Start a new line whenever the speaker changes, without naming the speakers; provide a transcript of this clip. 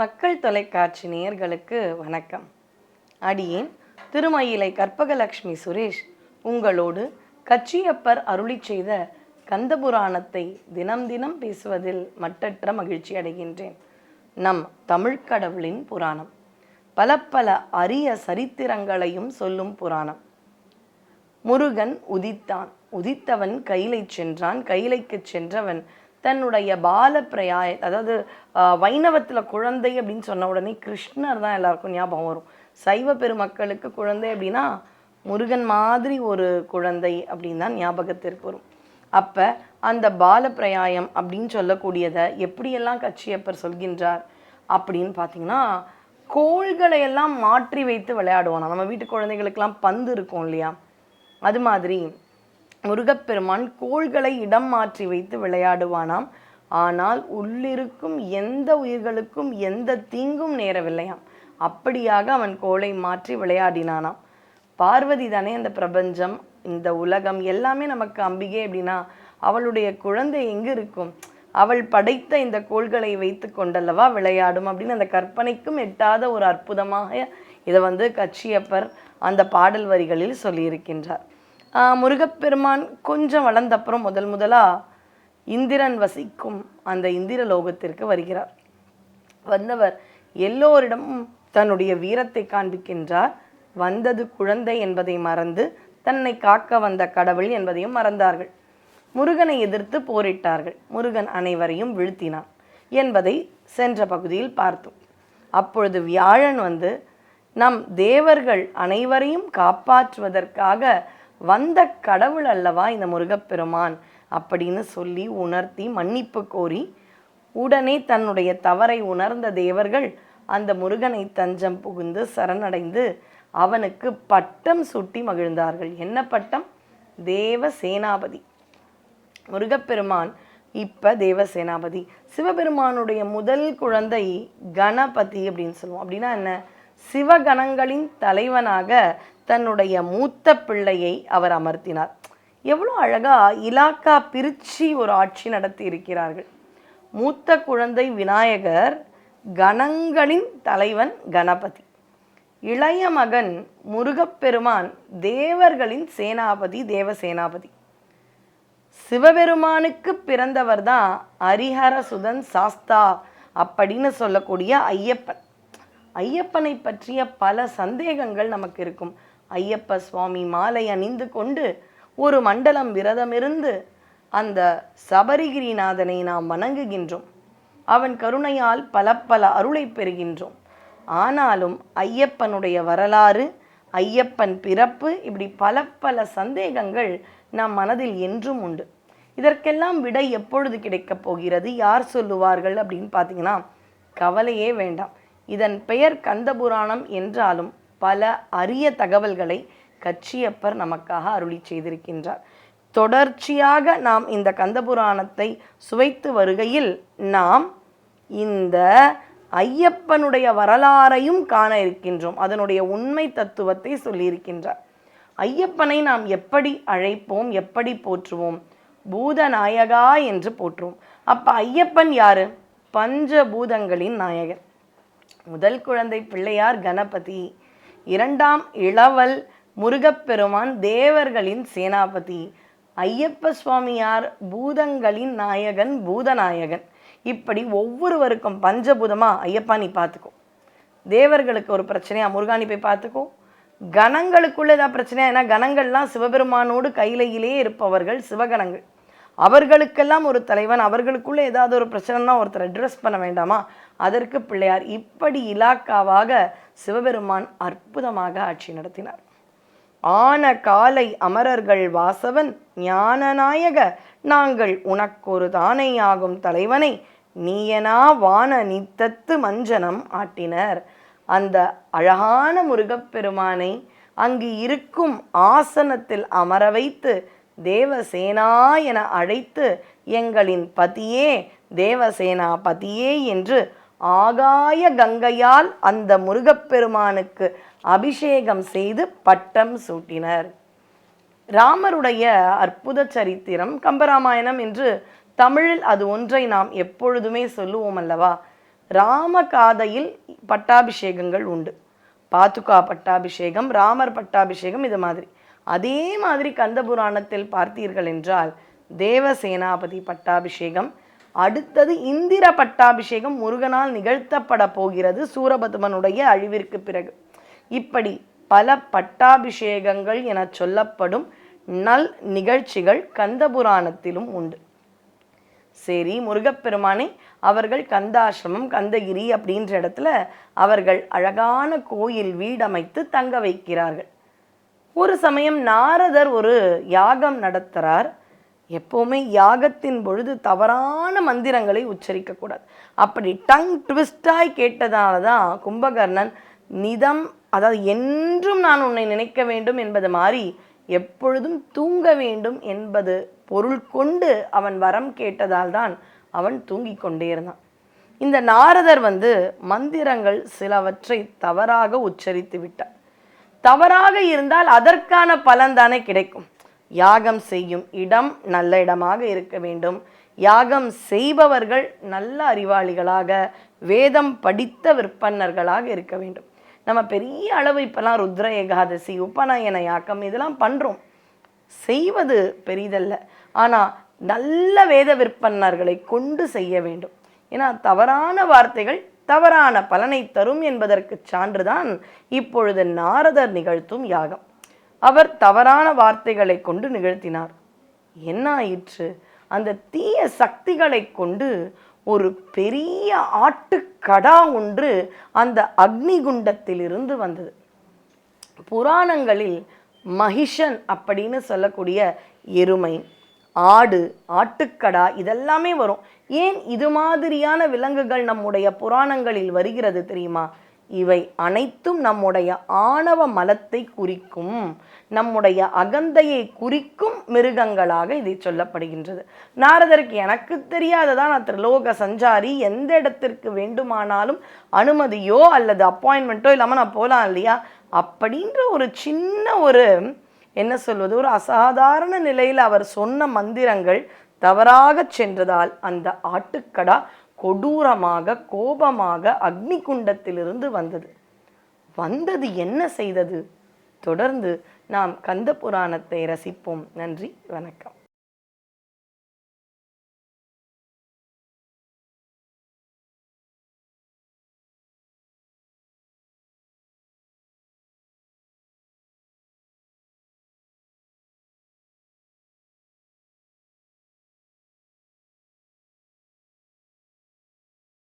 மக்கள் தொலைக்காட்சி நேயர்களுக்கு வணக்கம். அடியேன் திருமயிலை கற்பகலட்சுமி சுரேஷ். உங்களோடு கச்சியப்பர் அருளி செய்த கந்தபுராணத்தை தினம் தினம் பேசுவதில் மட்டற்ற மகிழ்ச்சி அடைகின்றேன். நம் தமிழ்க் கடவுளின் புராணம். பல பல அரிய சரித்திரங்களையும் சொல்லும் புராணம். முருகன் உதித்தான். உதித்தவன் கயிலை சென்றான். கைலைக்கு சென்றவன் தன்னுடைய பால பிரயாய அதாவது வைணவத்தில் குழந்தை அப்படின்னு சொன்ன உடனே கிருஷ்ணர் தான் எல்லாருக்கும் ஞாபகம் வரும். சைவ பெருமக்களுக்கு குழந்தை அப்படின்னா முருகன் மாதிரி ஒரு குழந்தை அப்படின்னு தான் ஞாபகத்திற்கு வரும். அப்போ அந்த பால பிரயாயம் அப்படின்னு சொல்லக்கூடியதை எப்படியெல்லாம் கச்சியப்பர் சொல்கின்றார் அப்படின்னு பார்த்தீங்கன்னா கோள்களை எல்லாம் மாற்றி வைத்து விளையாடுவானா நம்ம வீட்டு குழந்தைகளுக்கெல்லாம் பந்து இருக்கும் இல்லையா? அது மாதிரி முருகப்பெருமான் கோள்களை இடம் மாற்றி வைத்து விளையாடுவானாம். ஆனால் உள்ளிருக்கும் எந்த உயிர்களுக்கும் எந்த தீங்கும் நேரவில்லையாம். அப்படியாக அவன் கோளை மாற்றி விளையாடினானாம். பார்வதி தானே அந்த பிரபஞ்சம் இந்த உலகம் எல்லாமே நமக்கு அம்பிகை அப்படின்னா அவளுடைய குழந்தை எங்க இருக்கும்? அவள் படைத்த இந்த கோள்களை வைத்து கொண்டல்லவா விளையாடும் அப்படின்னு அந்த கற்பனைக்கும் எட்டாத ஒரு அற்புதமாக இதை வந்து கச்சியப்பர் அந்த பாடல் வரிகளில் சொல்லியிருக்கின்றார். முருகப்பெருமான் கொஞ்சம் வளர்ந்தப்புறம் முதல் முதலாக இந்திரன் வசிக்கும் அந்த இந்திர லோகத்திற்கு வருகிறார். வந்தவர் எல்லோரிடமும் தன்னுடைய வீரத்தை காண்பிக்கின்றார். வந்தது குழந்தை என்பதை மறந்து தன்னை காக்க வந்த கடவுள் என்பதையும் மறந்தார்கள். முருகனை எதிர்த்து போரிட்டார்கள். முருகன் அனைவரையும் வீழ்த்தினான் என்பதை சென்ற பகுதியில் பார்த்தோம். அப்பொழுது வியாழன் வந்து நம் தேவர்கள் அனைவரையும் காப்பாற்றுவதற்காக வந்த கடவுள் அல்லவா இந்த முருகப்பெருமான் அப்படின்னு சொல்லி உணர்த்தி மன்னிப்பு கோரி உடனே தன்னுடைய தவறை உணர்ந்த தேவர்கள் அந்த முருகனை தஞ்சம் புகுந்து சரணடைந்து அவனுக்கு பட்டம் சுட்டி மகிழ்ந்தார்கள். என்ன பட்டம்? தேவ சேனாபதி. முருகப்பெருமான் இப்ப தேவசேனாபதி சிவபெருமானுடைய முதல் குழந்தை கணபதி அப்படின்னு சொல்லுவோம். அப்படின்னா என்ன? சிவகணங்களின் தலைவனாக தன்னுடைய மூத்த பிள்ளையை அவர் அமர்த்தினார். எவ்வளோ அழகா இலாக்கா பிரித்து ஒரு ஆட்சி நடத்தி இருக்கிறார்கள். மூத்த குழந்தை விநாயகர் கணங்களின் தலைவன் கணபதி. இளைய மகன் முருகப்பெருமான் தேவர்களின் சேனாபதி தேவசேனாபதி. சிவபெருமானுக்கு பிறந்தவர் தான் ஹரிஹர சுதன் சாஸ்தா அப்படின்னு சொல்லக்கூடிய ஐயப்பன். ஐயப்பனை பற்றிய பல சந்தேகங்கள் நமக்கு இருக்கும். ஐயப்ப சுவாமி மாலை அணிந்து கொண்டு ஒரு மண்டலம் விரதமிருந்து அந்த சபரிகிரிநாதனை நாம் வணங்குகின்றோம். அவன் கருணையால் பல பல அருளை பெறுகின்றோம். ஆனாலும் ஐயப்பனுடைய வரலாறு ஐயப்பன் பிறப்பு இப்படி பல பல சந்தேகங்கள் நம் மனதில் என்றும் உண்டு. இதற்கெல்லாம் விடை எப்பொழுது கிடைக்கப் போகிறது? யார் சொல்லுவார்கள் அப்படின்னு பார்த்தீங்கன்னா கவலையே வேண்டாம். இதன் பெயர் கந்தபுராணம் என்றாலும் பல அரிய தகவல்களை கச்சியப்பர் நமக்காக அருளி செய்திருக்கின்றார். தொடர்ச்சியாக நாம் இந்த கந்தபுராணத்தை சுவைத்து வருகையில் நாம் இந்த ஐயப்பனுடைய வரலாறையும் காண இருக்கின்றோம். அதனுடைய உண்மை தத்துவத்தை சொல்லியிருக்கின்றார். ஐயப்பனை நாம் எப்படி அழைப்போம்? எப்படி போற்றுவோம்? பூதநாயகா என்று போற்றுவோம். அப்போ ஐயப்பன் யாரு? பஞ்சபூதங்களின் நாயகர். முதல் குழந்தை பிள்ளையார் கணபதி. இரண்டாம் இளவல் முருகப்பெருமான் தேவர்களின் சேனாபதி. ஐயப்ப சுவாமியார் பூதங்களின் நாயகன் பூதநாயகன். இப்படி ஒவ்வொருவருக்கும் பஞ்சபூதமாக ஐயப்பா நீ பார்த்துக்கோ தேவர்களுக்கு ஒரு பிரச்சனையா நீ போய் பார்த்துக்கோ கணங்களுக்குள்ள ஏதாவது பிரச்சனையா? ஏன்னா கணங்கள்லாம் சிவபெருமானோடு கையிலையிலே இருப்பவர்கள் சிவகணங்கள். அவர்களுக்கெல்லாம் ஒரு தலைவன் அவர்களுக்குள்ளே ஏதாவது ஒரு பிரச்சனைனா ஒருத்தர் அட்ரஸ் பண்ண வேண்டாமா? அதற்கு பிள்ளையார் இப்படி இலாக்காவாக சிவபெருமான் அற்புதமாக ஆட்சி நடத்தினார். ஆன காலை அமரர்கள் வாசவன் ஞானநாயக நாங்கள் உனக்கொரு தானையாகும் தலைவனை நீயனா வான நித்தத்து மஞ்சனம் ஆட்டினர். அந்த அழகான முருகப்பெருமானை அங்கு இருக்கும் ஆசனத்தில் அமர வைத்து தேவசேனா என அழைத்து எங்களின் பதியே தேவசேனா பதியே என்று ஆகாய கங்கையால் அந்த முருகப்பெருமானுக்கு அபிஷேகம் செய்து பட்டம் சூட்டினர். ராமருடைய அற்புத சரித்திரம் கம்பராமாயணம் என்று தமிழில் அது ஒன்றை நாம் எப்பொழுதுமே சொல்லுவோம் அல்லவா? ராமகாதையில் பட்டாபிஷேகங்கள் உண்டு. பாதுகா பட்டாபிஷேகம் ராமர் பட்டாபிஷேகம் இது மாதிரி. அதே மாதிரி கந்த புராணத்தில் பார்த்தீர்கள் என்றால் தேவசேனாபதி பட்டாபிஷேகம் அடுத்தது இந்திர பட்டாபிஷேகம் முருகனால் நிகழ்த்தப்பட போகிறது சூரபதுமனுடைய அழிவிற்கு பிறகு. இப்படி பல பட்டாபிஷேகங்கள் என சொல்லப்படும் நல் நிகழ்ச்சிகள் கந்தபுராணத்திலும் உண்டு. சரி முருகப்பெருமானே அவர்கள் கந்தாசிரமம் கந்தகிரி அப்படின்ற இடத்துல அவர்கள் அழகான கோயில் வீடமைத்து தங்க வைக்கிறார்கள். ஒரு சமயம் நாரதர் ஒரு யாகம் நடத்துகிறார் எப்போவுமே யாகத்தின் பொழுது தவறான மந்திரங்களை உச்சரிக்கக்கூடாது அப்படி டங் ட்விஸ்டாய் கேட்டதால தான் கும்பகர்ணன் நிதம் அதாவது என்றும் நான் உன்னை நினைக்க வேண்டும் என்பது மாதிரி எப்பொழுதும் தூங்க வேண்டும் என்பது பொருள் கொண்டு அவன் வரம் கேட்டதால் தான் அவன் தூங்கிக் கொண்டே இருந்தான். இந்த நாரதர் வந்து மந்திரங்கள் சிலவற்றை தவறாக உச்சரித்து விட்டார். தவறாக இருந்தால் அதற்கான பலன் தானே கிடைக்கும். யாகம் செய்யும் இடம் நல்ல இடமாக இருக்க வேண்டும். யாகம் செய்பவர்கள் நல்ல அறிவாளிகளாக வேதம் படித்த விற்பன்னர்களாக இருக்க வேண்டும். நம்ம பெரிய அளவு இப்பெல்லாம் ருத்ர ஏகாதசி உபநயன யாக்கம் இதெல்லாம் பண்ணுறோம் செய்வது பெரிதல்ல. ஆனால் நல்ல வேத விற்பன்னர்களை கொண்டு செய்ய வேண்டும். ஏன்னா தவறான வார்த்தைகள் தவறான பலனை தரும் என்பதற்கு சான்றுதான் இப்பொழுது நாரதர் நிகழ்த்தும் யாகம். அவர் தவறான வார்த்தைகளை கொண்டு நிகழ்த்தினார். என்ன ஆயிற்று? அந்த தீய சக்திகளை கொண்டு ஒரு பெரிய ஆட்டுக்கடா ஒன்று அந்த அக்னிகுண்டத்திலிருந்து வந்தது. புராணங்களில் மகிஷன் அப்படின்னு சொல்லக்கூடிய எருமை ஆடு ஆட்டுக்கடா இதெல்லாமே வரும். ஏன் இது மாதிரியான விலங்குகள் நம்முடைய புராணங்களில் வருகிறது தெரியுமா? இவை அனைத்தும் நம்முடைய ஆணவ மலத்தை குறிக்கும் நம்முடைய அகந்தையை குறிக்கும் மிருகங்களாக இதை சொல்லப்படுகின்றது. நாரதருக்கு எனக்கு தெரியாததான் நான் திருலோக சஞ்சாரி எந்த இடத்திற்கு வேண்டுமானாலும் அனுமதியோ அல்லது அப்பாயின்மெண்ட்டோ இல்லாமல் நான் போகலாம் இல்லையா? அப்படின்ற ஒரு சின்ன ஒரு என்ன சொல்வது? ஒரு அசாதாரண நிலையில் அவர் சொன்ன மந்திரங்கள் தவறாக சென்றதால் அந்த ஆட்டுக்கடா கொடூரமாக கோபமாக அக்னி குண்டத்திலிருந்து வந்தது. வந்தது என்ன செய்தது? தொடர்ந்து நாம் கந்த புராணத்தை ரசிப்போம். நன்றி வணக்கம்.